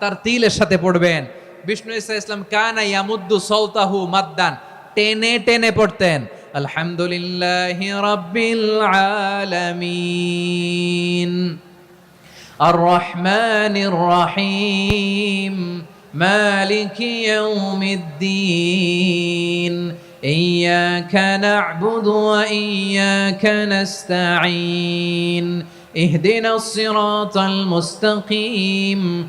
তার তিলের সাথে পড়বেন বিষ্ণু ইসা ইসলাম কানা ইয়ামুদ্দু সৌতাহু মাদ্দান টেনে টেনে পড়তেন আলহামদুলিল্লাহ রাব্বিল আলামিন الرحمن الرحيم مالك يوم الدين إياك نعبد وإياك نستعين اهدنا الصراط المستقيم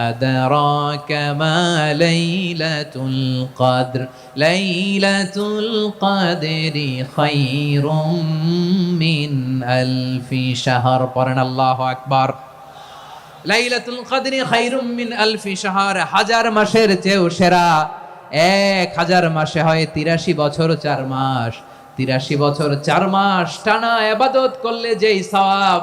أدراك ما ليلة القدر ليلة القدر خير من ألف شهر قرن الله أكبر লাইলাতুল কদরি খাইরুম মিন আলফি শাহর হাজার মাসের চেয়েও সেরা এক হাজার মাসে হয় তিরাশি বছর চার মাস তিরাশি বছর চার মাস টানা আবাদত করলে যেই সওয়াব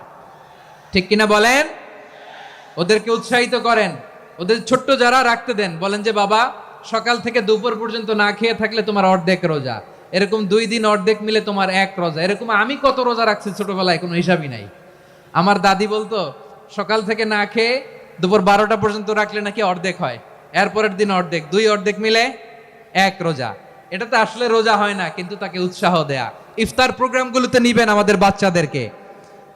ঠিক কিনা বলেন? ওদেরকে উৎসাহিত করেন। ওদের ছোট্ট যারা, রাখতে দেন। বলেন যে, বাবা, সকাল থেকে দুপুর পর্যন্ত না খেয়ে থাকলে তোমার অর্ধেক রোজা। এরকম দুই দিন অর্ধেক মিলে তোমার এক রোজা। এরকম আমি কত রোজা রাখছি ছোটবেলায়, কোনো হিসাবই নাই। আমার দাদি বলতো, সকাল থেকে না খেয়ে দুপুর বারোটা পর্যন্ত রাখলে নাকি অর্ধেক হয়। এরপরের দিন অর্ধেক, দুই অর্ধেক মিলে এক রোজা। এটা তো আসলে রোজা হয় না, কিন্তু তাকে উৎসাহ দেয়া। ইফতার প্রোগ্রামগুলোতে নিবেন আমাদের বাচ্চাদেরকে।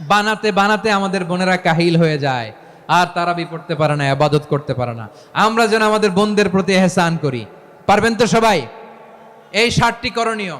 বানাতে বানাতে আমাদের বোনেরা কাহিল হয়ে যায়। আর তারাবি পড়তে পারে না, আবাদত করতে পারে না। আমরা যেন আমাদের বোনদের প্রতি এহসান করি। পারবেন তো সবাই? এই ষাটটি করণীয়।